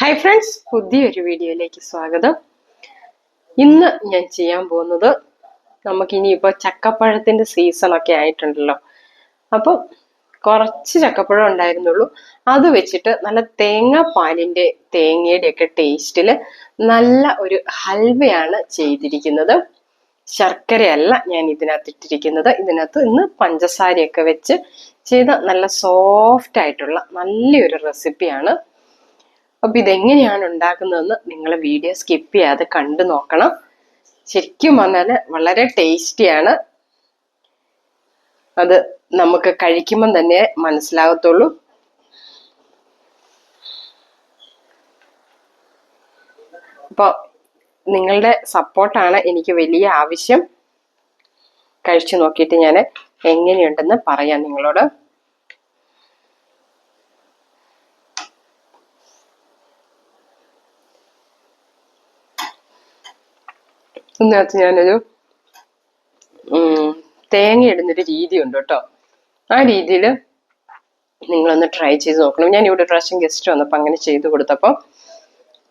Hi friends പുതിയൊരു വീഡിയോയിലേക്ക് സ്വാഗതം. ഇന്ന് ഞാൻ ചെയ്യാൻ പോകുന്നത് നമുക്ക് ഇനിയിപ്പോൾ ചക്കപ്പഴത്തിന്റെ സീസൺ ഒക്കെ ആയിട്ടുണ്ടല്ലോ. അപ്പം കുറച്ച് ചക്കപ്പഴം ഉണ്ടായിരുന്നുള്ളൂ. അത് വെച്ചിട്ട് നല്ല തേങ്ങാപ്പാലിന്റെ തേങ്ങയുടെ ഒക്കെ ടേസ്റ്റിൽ നല്ല ഒരു ഹൽവയാണ് ചെയ്തിരിക്കുന്നത്. ശർക്കരയല്ല ഞാൻ ഇതിനകത്ത് ഇട്ടിരിക്കുന്നത്. ഇതിനകത്ത് ഇന്ന് പഞ്ചസാരയൊക്കെ വെച്ച് ചെയ്ത നല്ല സോഫ്റ്റ് ആയിട്ടുള്ള നല്ലൊരു റെസിപ്പിയാണ് അപ്പൊ ഇതെങ്ങനെയാണ് ഉണ്ടാക്കുന്നതെന്ന് നിങ്ങൾ വീഡിയോ സ്കിപ്പ് ചെയ്യാതെ കണ്ടു നോക്കണം. ശരിക്കും വന്നാൽ വളരെ ടേസ്റ്റിയാണ് അത് നമുക്ക് കഴിക്കുമ്പം തന്നെ മനസ്സിലാകത്തുള്ളൂ അപ്പോൾ നിങ്ങളുടെ സപ്പോർട്ടാണ് എനിക്ക് വലിയ ആവശ്യം. കഴിച്ചു നോക്കിയിട്ട് ഞാൻ എങ്ങനെയുണ്ടെന്ന് പറയാം നിങ്ങളോട്. ഇതിനകത്ത് ഞാനൊരു തേങ്ങ ഇടുന്നൊരു രീതി ഉണ്ട് കേട്ടോ. ആ രീതിയിൽ നിങ്ങളൊന്ന് ട്രൈ ചെയ്ത് നോക്കണം. ഞാൻ ഇവിടെ പ്രാവശ്യം ഗസ്റ്റ് വന്നപ്പോൾ അങ്ങനെ ചെയ്ത് കൊടുത്തപ്പോൾ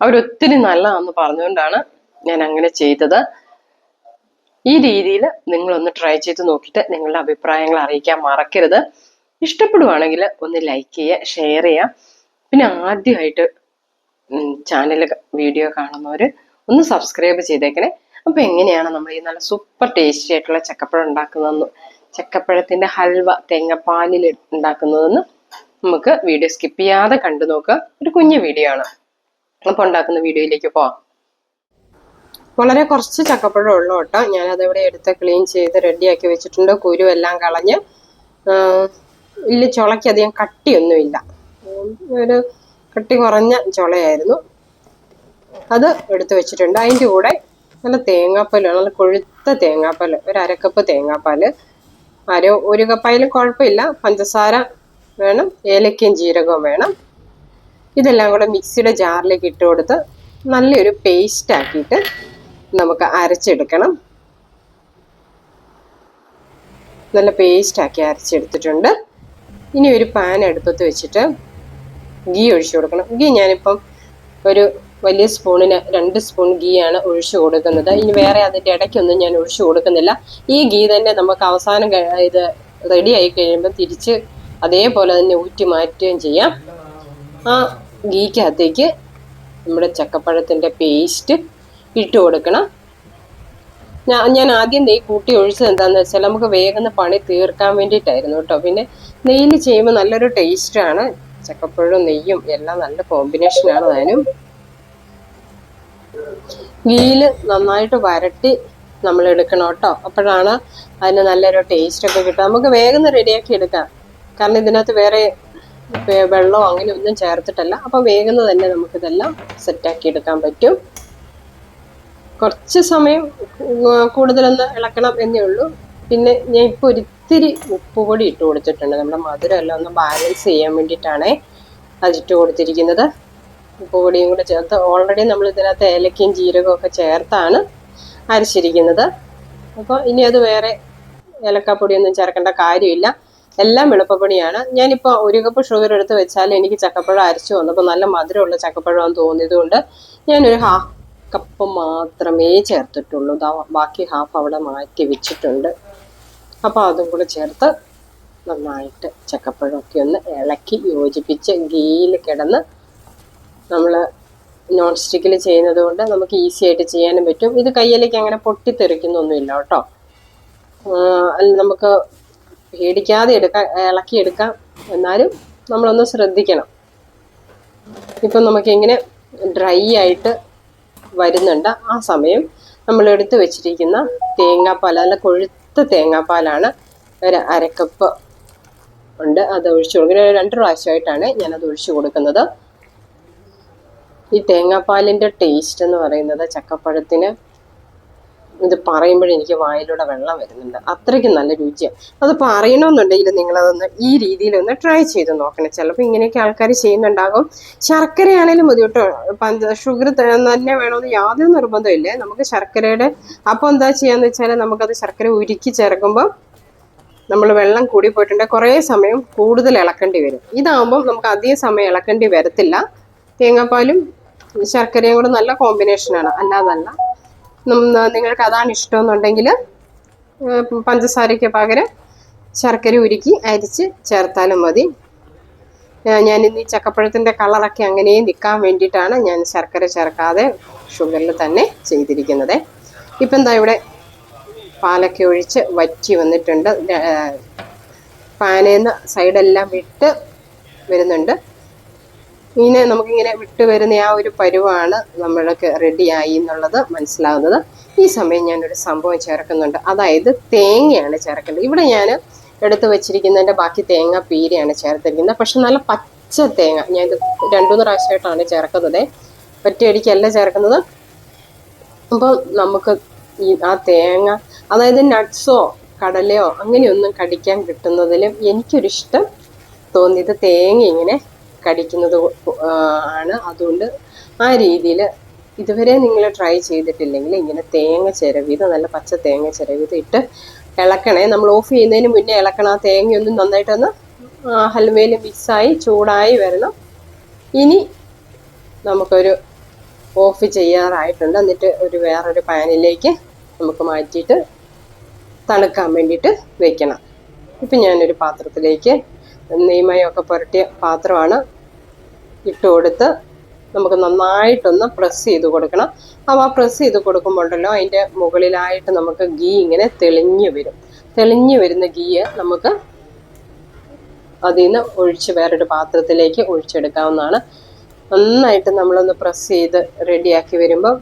അവരൊത്തിരി നല്ലതാണെന്ന് പറഞ്ഞുകൊണ്ടാണ് ഞാൻ അങ്ങനെ ചെയ്തത്. ഈ രീതിയിൽ നിങ്ങളൊന്ന് ട്രൈ ചെയ്ത് നോക്കിയിട്ട് നിങ്ങളുടെ അഭിപ്രായങ്ങൾ അറിയിക്കാൻ മറക്കരുത്. ഇഷ്ടപ്പെടുവാണെങ്കിൽ ഒന്ന് ലൈക്ക് ചെയ്യുക ഷെയർ ചെയ്യുക. പിന്നെ ആദ്യമായിട്ട് ചാനൽ വീഡിയോ കാണുന്നവർ ഒന്ന് സബ്സ്ക്രൈബ് ചെയ്തേക്കണേ. അപ്പൊ എങ്ങനെയാണ് നമ്മൾ ഈ നല്ല സൂപ്പർ ടേസ്റ്റി ആയിട്ടുള്ള ചക്കപ്പഴം ഉണ്ടാക്കുന്നതെന്ന് ചക്കപ്പഴത്തിന്റെ ഹൽവ തേങ്ങാപ്പാലിൽ ഉണ്ടാക്കുന്നതെന്ന് നമുക്ക് വീഡിയോ സ്കിപ്പ് ചെയ്യാതെ കണ്ടു നോക്കുക. ഒരു കുഞ്ഞു വീഡിയോ ആണ്. അപ്പൊ ഉണ്ടാക്കുന്ന വീഡിയോയിലേക്ക് പോവാം. വളരെ കുറച്ച് ചക്കപ്പഴം ഉള്ളു കേട്ടോ. ഞാനത് ഇവിടെ എടുത്ത് ക്ലീൻ ചെയ്ത് റെഡിയാക്കി വെച്ചിട്ടുണ്ട്. കുരു എല്ലാം കളഞ്ഞ് ഇല്ല ചുളയ്ക്ക് അധികം കട്ടിയൊന്നുമില്ല. ഒരു കട്ടി കുറഞ്ഞ ചുളയായിരുന്നു. അത് എടുത്തു വെച്ചിട്ടുണ്ട്. അതിന്റെ കൂടെ നല്ല തേങ്ങാപ്പാൽ നല്ല കൊഴുത്ത തേങ്ങാപ്പാൽ ഒരു അരക്കപ്പ് തേങ്ങാപ്പാൽ അര ഒരു കപ്പായാലും കുഴപ്പമില്ല. പഞ്ചസാര വേണം ഏലക്കയും ജീരകവും വേണം. ഇതെല്ലാം കൂടെ മിക്സിയുടെ ജാറിലേക്ക് ഇട്ട് കൊടുത്ത് നല്ലൊരു പേസ്റ്റ് ആക്കിയിട്ട് നമുക്ക് അരച്ചെടുക്കണം. നല്ല പേസ്റ്റ് ആക്കി അരച്ചെടുത്തിട്ടുണ്ട്. ഇനി ഒരു പാൻ അടുപ്പത്ത് വെച്ചിട്ട് ഗീ ഒഴിച്ചു കൊടുക്കണം. ഗീ ഞാനിപ്പം ഒരു വലിയ സ്പൂണിന് രണ്ട് സ്പൂൺ ഗീ ആണ് ഒഴിച്ചു കൊടുക്കുന്നത്. ഇനി വേറെ അതിന്റെ ഇടയ്ക്കൊന്നും ഞാൻ ഒഴിച്ചു കൊടുക്കുന്നില്ല. ഈ ഗീ തന്നെ നമുക്ക് അവസാനം ഇത് റെഡി ആയി കഴിയുമ്പോൾ തിരിച്ച് അതേപോലെ തന്നെ ഊറ്റി മാറ്റുകയും ചെയ്യാം. ആ ഗീക്കകത്തേക്ക് നമ്മുടെ ചക്കപ്പഴത്തിന്റെ പേസ്റ്റ് ഇട്ട് കൊടുക്കണം. ഞാൻ ഞാൻ ആദ്യം നെയ്യ് കൂട്ടി ഒഴിച്ചത് എന്താണെന്ന് വെച്ചാൽ നമുക്ക് വേഗം പണി തീർക്കാൻ വേണ്ടിയിട്ടായിരുന്നു കേട്ടോ. പിന്നെ നെയ്യിൽ ചെയ്യുമ്പോൾ നല്ലൊരു ടേസ്റ്റാണ് ചക്കപ്പഴവും നെയ്യും എല്ലാം നല്ല കോമ്പിനേഷനാണ് അതിനും ഗീയിൽ നന്നായിട്ട് വരട്ടി നമ്മൾ എടുക്കണം കേട്ടോ. അപ്പോഴാണ് അതിന് നല്ലൊരു ടേസ്റ്റ് ഒക്കെ കിട്ടുക. നമുക്ക് വേഗം റെഡിയാക്കി എടുക്കാം. കാരണം ഇതിനകത്ത് വേറെ വെള്ളമോ അങ്ങനെ ഒന്നും ചേർത്തിട്ടല്ല. അപ്പോൾ വേഗം തന്നെ നമുക്കിതെല്ലാം സെറ്റാക്കി എടുക്കാൻ പറ്റും. കുറച്ച് സമയം കൂടുതലൊന്ന് ഇളക്കണം എന്നേ ഉള്ളൂ. പിന്നെ ഞാൻ ഇപ്പോൾ ഒരിത്തിരി ഉപ്പ് പൊടി ഇട്ട് കൊടുത്തിട്ടുണ്ട്. നമ്മുടെ മധുരം എല്ലാം ഒന്ന് ബാലൻസ് ചെയ്യാൻ വേണ്ടിയിട്ടാണ് അതിട്ട് കൊടുത്തിരിക്കുന്നത്. പൊടിയും കൂടെ ചേർത്ത് ഓൾറെഡി നമ്മൾ ഇതിനകത്ത് ഏലക്കയും ജീരകവും ഒക്കെ ചേർത്താണ് അരച്ചിരിക്കുന്നത്. അപ്പോൾ ഇനി അത് വേറെ ഏലക്കാപ്പൊടിയൊന്നും ചേർക്കേണ്ട കാര്യമില്ല. എല്ലാം എളുപ്പപ്പണിയാണ് ഞാനിപ്പോൾ ഒരു കപ്പ് ഷുഗർ എടുത്ത് വെച്ചാൽ എനിക്ക് ചക്കപ്പഴം അരച്ചു വന്നപ്പോൾ നല്ല മധുരമുള്ള ചക്കപ്പഴമാണെന്ന് തോന്നിയത് കൊണ്ട് ഞാനൊരു ഹാഫ് കപ്പ് മാത്രമേ ചേർത്തിട്ടുള്ളൂ. ബാക്കി ഹാഫ് അവിടെ മാറ്റി വെച്ചിട്ടുണ്ട്. അപ്പോൾ അതും കൂടെ ചേർത്ത് നന്നായിട്ട് ചക്കപ്പഴമൊക്കെ ഒന്ന് ഇളക്കി യോജിപ്പിച്ച് ഗീയിൽ കിടന്ന് നമ്മൾ നോൺ സ്റ്റിക്കിൽ ചെയ്യുന്നത് കൊണ്ട് നമുക്ക് ഈസി ആയിട്ട് ചെയ്യാനും പറ്റും. ഇത് കയ്യിലേക്ക് അങ്ങനെ പൊട്ടിത്തെറിക്കുന്നൊന്നുമില്ല കേട്ടോ. അല്ല നമുക്ക് പേടിക്കാതെ എടുക്കാം ഇളക്കി എടുക്കാം. എന്നാലും നമ്മളൊന്ന് ശ്രദ്ധിക്കണം. ഇപ്പം നമുക്കിങ്ങനെ ഡ്രൈ ആയിട്ട് വരുന്നുണ്ട്. ആ സമയം നമ്മൾ എടുത്തു വെച്ചിരിക്കുന്ന തേങ്ങാപ്പാൽ നല്ല കൊഴുത്ത തേങ്ങാപ്പാലാണ് ഒരു അരക്കപ്പ് ഉണ്ട്. അത് ഒഴിച്ചു കൊടുക്കുന്നത് രണ്ട് പ്രാവശ്യമായിട്ടാണ് ഞാനത് ഒഴിച്ചു കൊടുക്കുന്നത്. ഈ തേങ്ങാപ്പാലിന്റെ ടേസ്റ്റ് എന്ന് പറയുന്നത് ചക്കപ്പഴത്തിന് ഇത് പറയുമ്പോഴേ എനിക്ക് വായിലൂടെ വെള്ളം വരുന്നുണ്ട്. അത്രയ്ക്ക് നല്ല രുചിയാണ് അത് പറയണമെന്നുണ്ടെങ്കിൽ നിങ്ങളതൊന്ന് ഈ രീതിയിലൊന്ന് ട്രൈ ചെയ്ത് നോക്കണം. ചിലപ്പോൾ ഇങ്ങനെയൊക്കെ ആൾക്കാർ ചെയ്യുന്നുണ്ടാകും. ശർക്കരയാണേലും മതി കേട്ടോ. ഷുഗർ തന്നെ വേണമെന്ന് യാതൊരു നിർബന്ധമില്ല നമുക്ക് ശർക്കരയുടെ അപ്പോൾ എന്താ ചെയ്യാന്ന് വെച്ചാൽ നമുക്കത് ശർക്കര ഉരുക്കി ചേർക്കുമ്പോൾ നമ്മൾ വെള്ളം കൂടി പോയിട്ടുണ്ടെങ്കിൽ കുറേ സമയം കൂടുതൽ ഇളക്കേണ്ടി വരും. ഇതാകുമ്പം നമുക്ക് അധികം സമയം ഇളക്കേണ്ടി വരത്തില്ല. തേങ്ങാപ്പാലും ശർക്കരയും കൂടെ നല്ല കോമ്പിനേഷനാണ് അല്ലാതല്ല. നിങ്ങൾക്ക് അതാണ് ഇഷ്ടമെന്നുണ്ടെങ്കിൽ പഞ്ചസാരയ്ക്ക് പകരം ശർക്കര ഉരുക്കി അരിച്ച് ചേർത്താലും മതി. ഞാൻ ഇന്ന് ഈ ചക്കപ്പഴത്തിന്റെ കളറൊക്കെ അങ്ങനെയും നിൽക്കാൻ വേണ്ടിയിട്ടാണ് ഞാൻ ശർക്കര ചേർക്കാതെ ഷുഗറിൽ തന്നെ ചെയ്തിരിക്കുന്നത്. ഇപ്പം എന്താ ഇവിടെ പാലൊക്കെ ഒഴിച്ച് വറ്റി വന്നിട്ടുണ്ട്. പാനേന്ന് സൈഡെല്ലാം വിട്ട് വരുന്നുണ്ട്. ഇങ്ങനെ നമുക്കിങ്ങനെ വിട്ട് വരുന്ന ആ ഒരു പരുവാണ് നമ്മൾക്ക് റെഡിയായി എന്നുള്ളത് മനസ്സിലാവുന്നത്. ഈ സമയം ഞാനൊരു സംഭവം ചേർക്കുന്നുണ്ട്. അതായത് തേങ്ങയാണ് ചേർക്കേണ്ടത്. ഇവിടെ ഞാൻ എടുത്തു വെച്ചിരിക്കുന്നതിന്റെ ബാക്കി തേങ്ങ പീരയാണ് ചേർത്തിരിക്കുന്നത്. പക്ഷെ നല്ല പച്ച തേങ്ങ. ഞാൻ ഇത് രണ്ടുമൂന്ന് പ്രാവശ്യമായിട്ടാണ് ചേർക്കുന്നത്. ഒറ്റയടിക്കല്ല ചേർക്കുന്നത്. അപ്പോൾ നമുക്ക് ഈ ആ തേങ്ങ അതായത് നട്ട്സോ കടലയോ അങ്ങനെയൊന്നും കടിക്കാൻ കിട്ടുന്നതിലും എനിക്കൊരിഷ്ടം തോന്നിയത് തേങ്ങ ഇങ്ങനെ കടിക്കുന്നത് ആണ്. അതുകൊണ്ട് ആ രീതിയിൽ ഇതുവരെ നിങ്ങൾ ട്രൈ ചെയ്തിട്ടില്ലെങ്കിൽ ഇങ്ങനെ തേങ്ങ ചിരവിത് നല്ല പച്ച തേങ്ങ ചിരവിത് ഇട്ട് ഇളക്കണേ. നമ്മൾ ഓഫ് ചെയ്യുന്നതിന് മുന്നേ ഇളക്കണം. ആ തേങ്ങയൊന്നും നന്നായിട്ടൊന്ന് ഹൽവയിൽ മിക്സായി ചൂടായി വരണം. ഇനി നമുക്കൊരു ഓഫ് ചെയ്യാറായിട്ടുണ്ട്. എന്നിട്ട് ഒരു വേറൊരു പാനിലേക്ക് നമുക്ക് മാറ്റിയിട്ട് തണുക്കാൻ വേണ്ടിയിട്ട് വെക്കണം. ഇപ്പം ഞാനൊരു പാത്രത്തിലേക്ക് നെയ്മയൊക്കെ പുരട്ടിയ പാത്രമാണ് ഇട്ട് കൊടുത്ത് നമുക്ക് നന്നായിട്ടൊന്ന് പ്രസ് ചെയ്ത് കൊടുക്കണം. അപ്പോൾ ആ പ്രസ് ചെയ്ത് കൊടുക്കുമ്പോണ്ടല്ലോ അതിന്റെ മുകളിലായിട്ട് നമുക്ക് ഗീ ഇങ്ങനെ തെളിഞ്ഞു വരും. തെളിഞ്ഞു വരുന്ന ഗീ നമുക്ക് അതിൽ നിന്ന് ഒഴിച്ച് വേറൊരു പാത്രത്തിലേക്ക് ഒഴിച്ചെടുക്കാവുന്നതാണ്. നന്നായിട്ട് നമ്മളൊന്ന് പ്രസ് ചെയ്ത് റെഡിയാക്കി വരുമ്പോൾ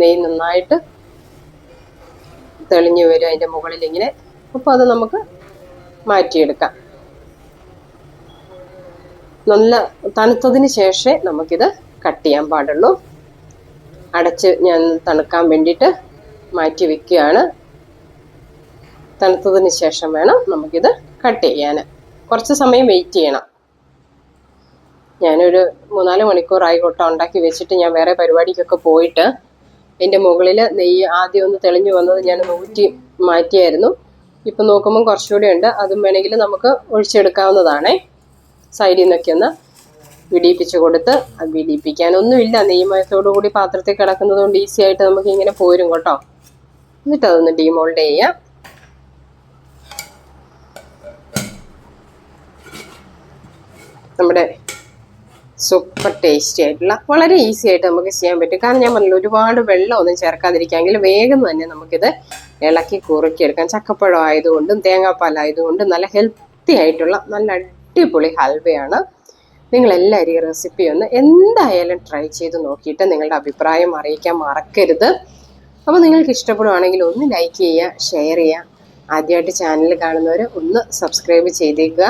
നെയ് നന്നായിട്ട് തെളിഞ്ഞു വരും അതിന്റെ മുകളിൽ ഇങ്ങനെ അപ്പോൾ അത് നമുക്ക് മാറ്റിയെടുക്കാം. നല്ല തണുത്തതിന് ശേഷമേ നമുക്കിത് കട്ട് ചെയ്യാൻ പാടുള്ളൂ. അടച്ച് ഞാൻ തണുക്കാൻ വേണ്ടിയിട്ട് മാറ്റി വെക്കുകയാണ്. തണുത്തതിന് ശേഷം വേണം നമുക്കിത് കട്ട് ചെയ്യാൻ കുറച്ച് സമയം വെയിറ്റ് ചെയ്യണം. ഞാനൊരു മൂന്നാൽ മണിക്കൂറായി കൊട്ട ഉണ്ടാക്കി വെച്ചിട്ട് ഞാൻ വേറെ പരിപാടിക്കൊക്കെ പോയിട്ട് എന്റെ മുകളിൽ നെയ്യ് ആദ്യം ഒന്ന് തെളിഞ്ഞു വന്നത് ഞാൻ നൂറ്റി മാറ്റിയായിരുന്നു. ഇപ്പം നോക്കുമ്പം കുറച്ചുകൂടി ഉണ്ട്. അതും വേണമെങ്കിൽ നമുക്ക് ഒഴിച്ചെടുക്കാവുന്നതാണേ. സൈഡിൽ നിന്നൊക്കെ ഒന്ന് വിടിയിപ്പിച്ച് കൊടുത്ത് വിടിയിപ്പിക്കാനൊന്നുമില്ല. നെയ്മയത്തോടു കൂടി പാത്രത്തിൽ കിടക്കുന്നത് കൊണ്ട് ഈസി ആയിട്ട് നമുക്ക് ഇങ്ങനെ പോരും കേട്ടോ. എന്നിട്ട് അതൊന്ന് ഡീമോൾഡ് ചെയ്യാം. നമ്മുടെ സൂപ്പർ ടേസ്റ്റി ആയിട്ടുള്ള വളരെ ഈസി ആയിട്ട് നമുക്ക് ചെയ്യാൻ പറ്റും. കാരണം ഞാൻ പറഞ്ഞില്ല ഒരുപാട് വെള്ളമൊന്നും ചേർക്കാതിരിക്കാമെങ്കിൽ വേഗം തന്നെ നമുക്കിത് ഇളക്കി കുറുക്കിയെടുക്കാം. ചക്കപ്പഴം ആയതുകൊണ്ടും തേങ്ങാപ്പാലായതുകൊണ്ടും നല്ല ഹെൽത്തി ആയിട്ടുള്ള നല്ല അടിപൊളി ഹൽവയാണ്. നിങ്ങളെല്ലാവരും ഈ റെസിപ്പി ഒന്ന് എന്തായാലും ട്രൈ ചെയ്ത് നോക്കിയിട്ട് നിങ്ങളുടെ അഭിപ്രായം അറിയിക്കാൻ മറക്കരുത്. അപ്പോൾ നിങ്ങൾക്ക് ഇഷ്ടപ്പെടുവാണെങ്കിൽ ഒന്ന് ലൈക്ക് ചെയ്യുക ഷെയർ ചെയ്യുക. ആദ്യമായിട്ട് ചാനൽ കാണുന്നവർ ഒന്ന് സബ്സ്ക്രൈബ് ചെയ്തേക്കുക.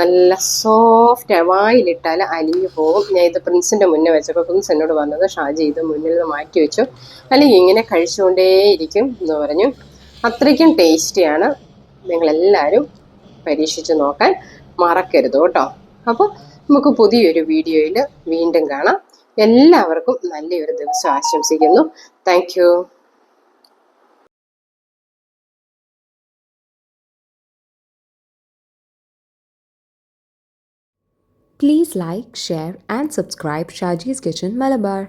നല്ല സോഫ്റ്റ് വായിലിട്ടാൽ അലിഞ്ഞു പോകും. ഞാൻ ഇത് പ്രിൻസിന്റെ മുന്നേ വെച്ചപ്പോൾ പ്രിൻസ് എന്നോട് പറഞ്ഞത് ഷാജി ഇത് മുന്നിൽ നിന്ന് മാറ്റി വെച്ചു. അല്ലെങ്കിൽ ഇങ്ങനെ കഴിച്ചുകൊണ്ടേയിരിക്കും എന്ന് പറഞ്ഞു. അത്രയ്ക്കും ടേസ്റ്റിയാണ് നിങ്ങളെല്ലാവരും പരീക്ഷിച്ച് നോക്കാൻ മറക്കരുത് കേട്ടോ. അപ്പോൾ നമുക്ക് പുതിയൊരു വീഡിയോയിൽ വീണ്ടും കാണാം. എല്ലാവർക്കും നല്ലൊരു ദിവസം ആശംസിക്കുന്നു. Thank Please like, share, and subscribe Shaji's Kitchen Malabar.